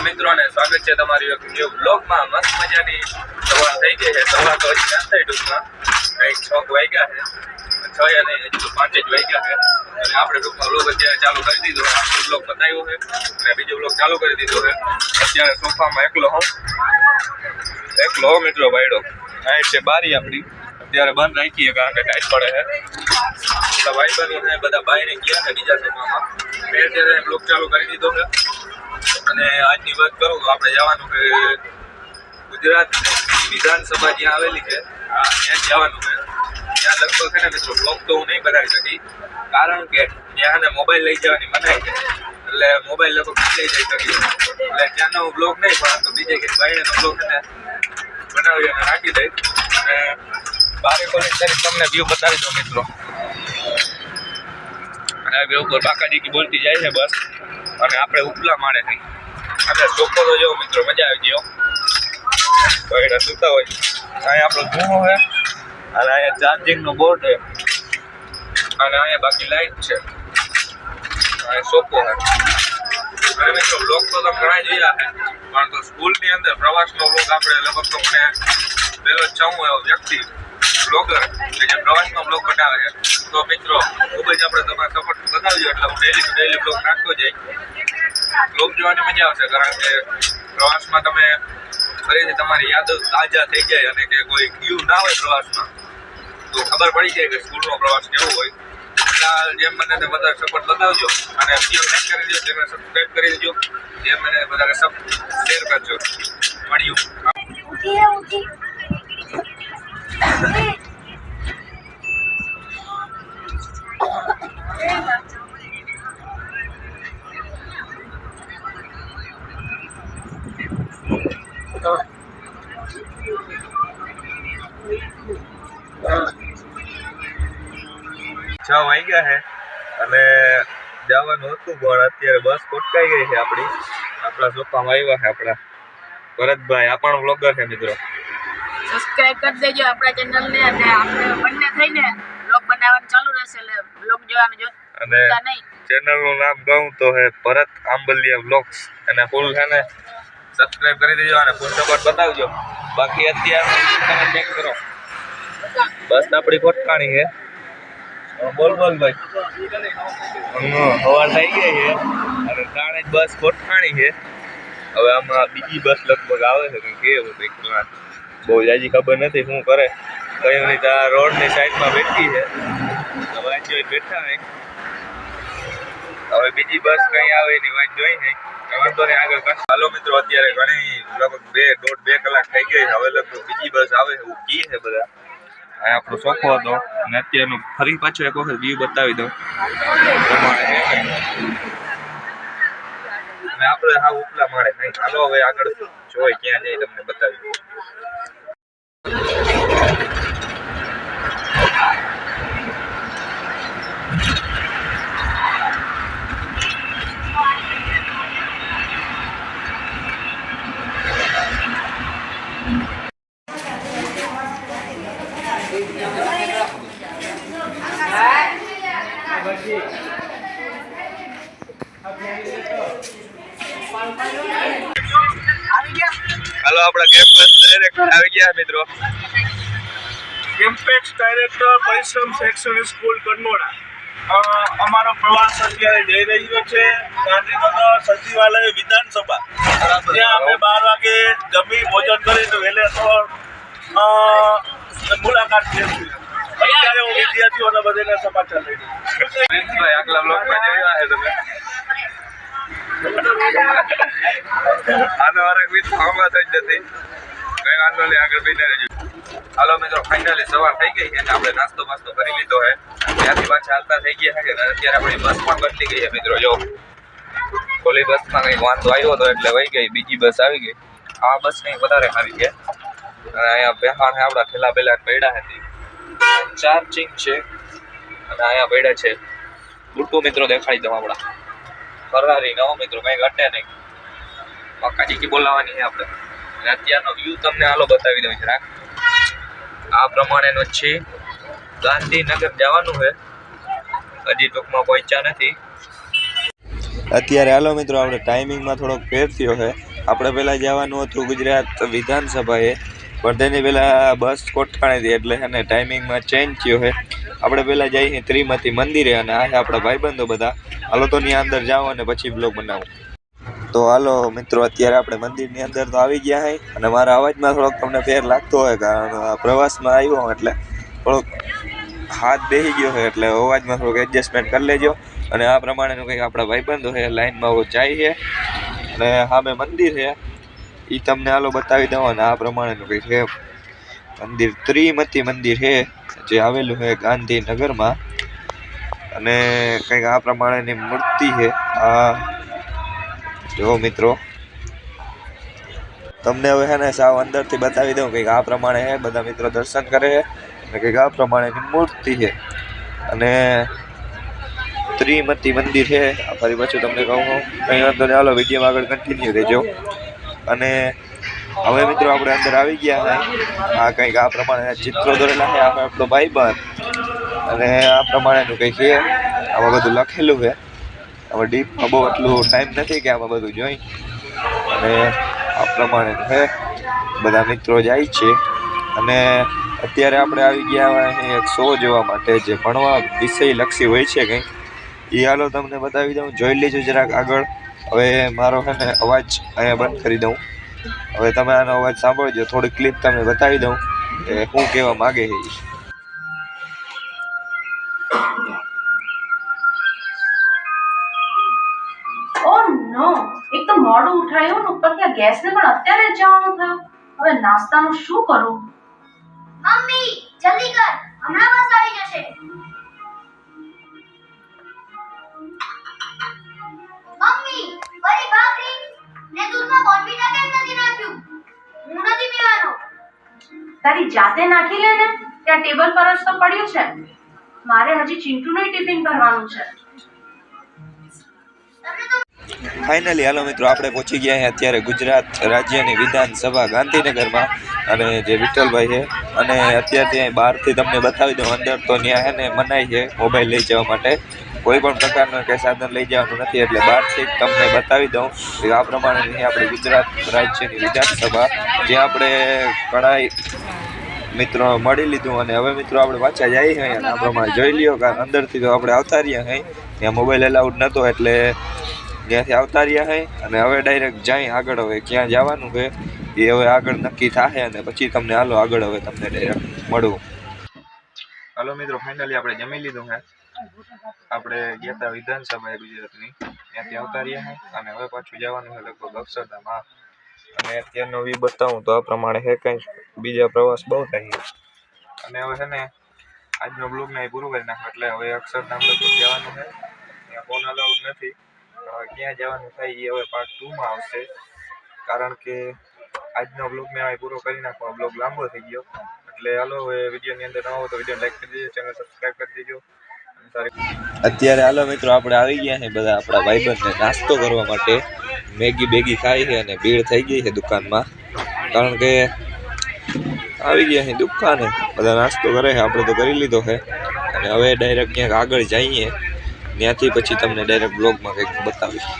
નમસ્કાર મિત્રોને, સ્વાગત છે તમારી એક ન્યૂ બ્લોગમાં મસ્ત મજાની સવાર થઈ ગઈ છે. સવાર તો હજી ના થઈ ટૂંકમાં. કંઈક છ વાગ્યા છે. છ યા નહીં હજી તો પાંચ જ વાગ્યા છે. અને આપણે ટૂંકમાં બ્લોગ અત્યારે ચાલુ કરી દીધો આપણો બ્લોગ બતાવ્યો છે. અને બીજો બ્લોગ ચાલુ કરી દીધો છે. અત્યારે સોફામાં એકલો હું એકલો હો મિત્રો બાયડો આ છે બારી આપણી. અત્યારે બંધ રાખીએ કારણ કે ટાઈટ પડે છે. બધા ભાઈ બહેનો છે, બધા બાયને ગયા છે બીજા સોફામાં. મેં અત્યારે બ્લોગ ચાલુ કરી દીધો છે. અને આજની વાત કરું તો આપણે જવાનું કે ગુજરાત વિધાનસભા જ્યાં આવેલી છે ત્યાં જવાનું છે. ત્યાં લગભગ છે ને મિત્રો બ્લોગ તો હું નહીં બનાવી શકી, કારણ કે ત્યાં ને મોબાઈલ લઈ જવાની મનાઈ છે. એટલે મોબાઈલ લગભગ લઈ જઈ શકી. એટલે ત્યાંનો હું બ્લોગ નહીં પરંતુ બીજે કે ભાઈને બ્લોક ને બનાવી અને રાખી દઈ અને બારે કોલેજ તરીકે તમને વ્યૂ બતાવી દો મિત્રો. અને વ્યૂ પર બાકા દીકી બોલતી જાય છે બસ. અને આપણે ઉપલા માળે નહીં. અને ચોખ્ખો તો જો મિત્રો, મજા આવી ગયો બૈડા સુતા હોય. અહીંયા આપણો ધૂણો છે, અને અહીંયા ચાર્જિંગનો બોર્ડ છે, અને અહીંયા બાકી લાઈટ છે. અહીંયા સોપો છે. અને મિત્રો બ્લોગ તો તમે ઘણા જોયા છે, પણ તો સ્કૂલની અંદર પ્રવાસનો બ્લોગ આપણે લગભગ તો મને પહેલો જ એવો વ્યક્તિ. બ્લોગર કે જે પ્રવાસનો બ્લોગ બનાવે છે. તો મિત્રો, ખૂબ જ આપણે તમારા સપોર્ટ બતાવજો, એટલે હું ડેલી ટુ ડેલી બ્લોગ નાખતો જાય બ્લોગ જોવાની મજા આવશે, કારણ કે પ્રવાસમાં તમે ફરીથી તમારી યાદો તાજા થઈ જાય અને કે કોઈ ગયું ના હોય પ્રવાસમાં, તો ખબર પડી જાય કે સ્કૂલનો પ્રવાસ કેવો હોય. જેમ મને તે વધારે સપોર્ટ બતાવજો, અને વીડિયો લાઈક કરી દેજો, ચેનલ સબસ્ક્રાઈબ કરી દેજો, જેમ મને વધારે સબ શેર કરજો. મળ્યું છ વાગ્યા છે અને જવાનું હતું, પણ અત્યારે બસ કોટકાઈ ગઈ છે આપણી. આપણા સોફામાં આવ્યા છે આપણા. ભરતભાઈ, આ પણ બ્લોગર છે મિત્રો. સબસ્ક્રાઇબ કરી દેજો આપણા ચેનલને અને આપણે બંને થઈને એટલે બ્લોગ જોવાનું જો. અને ચેનલનું નામ કહું તો હે ભરત આંબલિયા બ્લોગ્સ અને ફૂલ છે ને સબસ્ક્રાઇબ કરી દેજો અને ફૂલ સપોર્ટ બતાવજો. બાકી અત્યારે તમે ચેક કરો. બસ આપણી કોટકાણી છે બોલ બોલ ભાઈ. હમ, હવા થઈ ગઈ છે અને ત્રણે જ બસ કોટકાણી છે હવે આમાં બીજી બસ લગભગ આવે છે કે કેવું કંઈક. બહુ જાજી ખબર નથી શું કરે. કઈ નહીં ત્યાં રોડની સાઈડમાં બેઠી છે. જોઈ બેઠા હે હવે બીજી બસ કઈ આવે એની વાત જોઈ ને વાંધો નહીં, આગળ હાલો મિત્રો, અત્યારે ઘણી લગભગ બે દોઢ બે કલાક થઈ ગઈ હવે લગભગ બીજી બસ આવે એવું કી છે બધા? આ આપણો સોખો હતો. અને અત્યારનો ફરી પાછો એક વખત વ્યૂ બતાવી દઉં. અને આપણે હા ઉપલા માળે હાલો, હવે આગળ જોઈ ક્યાં જઈ તમને બતાવી દઉં હાલો આપણા કેમ્પસ ડાયરેક્ટર આવી ગયા મિત્રો. ઇમ્પેક્ટ ડાયરેક્ટર પરિશ્રમ શૈક્ષણિક સ્કૂલ કનોડા અમારો પ્રવાસ અત્યારે જઈ રહ્યો છે. ગાંધીનગર સચિવાલય વિધાનસભા. ત્યાં અમે બાર વાગે જમી ભોજન કરીને વહેલેસર અ, મુલાકાત લેશું અત્યારે હું વિદ્યાર્થીઓને બધાને સમાચાર લઈ રહ્યો આગલા બ્લોકમાં જોયા છે તમે? આનો જ નથી. કઈ વાંધો નહીં આગળ બેને રહેજો હાલો મિત્રો ફાઇનલી સવાર થઈ ગઈ છે અને આપણે નાસ્તો બાસ્તો કરી લીધો છે. ત્યાંથી પાછા હાલતા થઈ ગયા છે અને અત્યારે આપણી બસ પણ બદલી ગઈ છે મિત્રો, જો. ઓલી બસમાં કંઈક વાંધો આવ્યો હતો એટલે વહી ગઈ, બીજી બસ આવી ગઈ. આ બસ કંઈક વધારે સારી છે. અને અહીંયા બેહાણ છે, આપણા ઠેલા પેલા પડ્યા હતી ચાર્જિંગ છે. અને અહીંયા પડ્યા છે. બુટ્ટુ મિત્રો દેખાડી દઉં આપણા. ફરારી નવો મિત્રો, કંઈ ઘટે નહીં. પક્કા ચીકી બોલાવવાની છે આપણે. અત્યારનો વ્યૂ તમને હાલો બતાવી દઉં જરાક આ પ્રમાણેનો છે. ગાંધીનગર જવાનું છે. હજી ટૂંકમાં પહોંચ્યા નથી. અત્યારે હાલો મિત્રો, આપણે ટાઈમિંગમાં થોડોક ફેર થયો છે. આપણે પહેલાં જવાનું હતું ગુજરાત વિધાનસભાએ, પણ તેની પહેલાં બસ હતી એટલે અને ટાઈમિંગમાં ચેન્જ થયો છે. આપણે પહેલાં જઈએ ત્રિમતી મંદિરે અને આ આપણા ભાઈબંધો બધા. હાલો તો ત્યાં અંદર જાઓ અને પછી બ્લોગ બનાવું. તો હાલો મિત્રો, અત્યારે આપણે મંદિરની અંદર તો આવી ગયા છે અને મારા અવાજમાં થોડોક તમને ફેર લાગતો હોય, કારણ પ્રવાસમાં આવ્યો એટલે થોડોક હાથ બેસી ગયો છે એટલે અવાજમાં થોડુંક એડજસ્ટમેન્ટ કરી લેજો. અને આ પ્રમાણેનું કંઈક આપણા ભાઈબંધો છે લાઈનમાં જાય છે અને સામે મંદિર છે એ તમને હાલો બતાવી દઉં, અને આ પ્રમાણેનું કંઈક છે મંદિર, ત્રિમતી મંદિર છે જે આવેલું છે ગાંધીનગરમાં. અને કંઈક આ પ્રમાણેની મૂર્તિ છે આ જો મિત્રો, તમને હવે હે ને સાવ અંદરથી બતાવી દઉં કંઈક આ પ્રમાણે હે બધા મિત્રો દર્શન કરે છે અને કંઈક આ પ્રમાણેની મૂર્તિ છે. અને ત્રિમતી મંદિર છે, આ ફરી પાછું તમને કહું કંઈ વાંધો નહીં, હાલો વિડીયોમાં આગળ કન્ટિન્યુ રહેજો. અને હવે મિત્રો આપણે અંદર આવી ગયા છે. આ કંઈક આ પ્રમાણે ચિત્રો દોરેલા છે આપણે આપણો ભાઈબંધ. અને આ પ્રમાણેનું કંઈક છે, આમાં બધું લખેલું છે. હવે ડીપમાં બહુ એટલું ટાઈમ નથી કે આમાં બધું જોઈ. અને આ પ્રમાણે છે. બધા મિત્રો જાય છે. અને અત્યારે આપણે આવી ગયા અહીં એક શો જોવા માટે જે ભણવા વિષય લક્ષી હોય છે કંઈક. એ હાલો તમને બતાવી દઉં. જોઈ લેજો જરાક આગળ. હવે મારો છે ને અવાજ અહીંયા બંધ કરી દઉં. હવે તમે આનો અવાજ સાંભળજો. થોડી ક્લિપ તમને બતાવી દઉં કે શું કહેવા માગે છે ઉઠાયું ને ગેસને પણ અત્યારે જ જવાનું થયું. હવે નાસ્તાનું શું કરું? મમ્મી જલ્દી કર. હમણાં બસ આવી જશે. મમ્મી ફરી ભાખરી? ને દૂધમાં બોર્નવીટા કેમ નથી નાખ્યું? હું નથી પીવાનો. તારી જાતે નાખી લે ને. ત્યાં ટેબલ પર જ તો પડ્યું છે. મારે હજી ચિંટુનું ટિફિન ભરવાનું છે. ફાઇનલી હાલો મિત્રો, આપણે પહોંચી ગયા અત્યારે ગુજરાત રાજ્યની વિધાનસભા ગાંધીનગરમાં. અને જે વિઠ્ઠલભાઈ છે, અને અત્યારે ત્યાં બહારથી તમને બતાવી દઉં, અંદર તો ત્યાં છે ને મનાય છે મોબાઈલ લઈ જવા માટે. કોઈ પણ પ્રકારનું કંઈ સાધન લઈ જવાનું નથી, એટલે બહારથી તમને બતાવી દઉં કે આ પ્રમાણેની આપણે ગુજરાત રાજ્યની વિધાનસભા, જ્યાં આપણે ઘણા મિત્રો મળી લીધું. અને હવે મિત્રો, આપણે પાછા જઈએ છીએ આ પ્રમાણે જોઈ લ્યો કારણ અંદરથી તો આપણે આવતા રહ્યા અહીં ત્યાં મોબાઈલ એલાઉડ નહોતો એટલે ત્યાંથી આવતા રહ્યા હે અને હવે ડાયરેક્ટ જાય આગળ હવે ક્યાં જવાનું છે, એ હવે આગળ નક્કી થાય અને પછી તમને હાલો આગળ હવે તમને ડાયરેક્ટ મળવું હાલો મિત્રો ફાઇનલી આપણે જમી લીધું છે. આપણે ગયા હતા વિધાનસભા ગુજરાતની. ત્યાંથી આવતા રહ્યા છે અને હવે પાછું જવાનું છે લગભગ અક્ષરધામમાં. અને અત્યારનો વ્યૂ બતાવું તો આ પ્રમાણે છે કંઈ બીજા પ્રવાસ બહુ થાય અને હવે છે ને, આજનો બ્લોગને પૂરું કરી નાખ્યો એટલે હવે અક્ષરધામ લગભગ જવાનું છે ત્યાં ફોન અલાઉડ નથી હવે ક્યાં જવાનું થાય એ હવે પાર્ટ ટુમાં આવશે. કારણ કે આજનો બ્લોગ મેં પૂરો કરી નાખો. આ બ્લોગ લાંબો થઈ ગયો. એટલે હાલો, હવે વિડીયોની અંદર ન હો તો વીડિયો લાઈક કરી દેજો ચેનલ સબસ્ક્રાઈબ કરી દેજો. અત્યારે હાલો મિત્રો, આપણે આવી ગયા છે બધા આપણા ભાઈબંધને નાસ્તો કરવા માટે. મેગી બેગી ખાઈ છે અને ભીડ થઈ ગઈ છે દુકાનમાં. કારણ કે આવી ગયા છે દુકાને. બધા નાસ્તો કરે છે, આપણે તો કરી લીધો છે. અને હવે ડાયરેક્ટ ક્યાંક આગળ જઈએ. ત્યાંથી પછી તમને ડાયરેક્ટ બ્લોગમાં કંઈક બતાવીશ.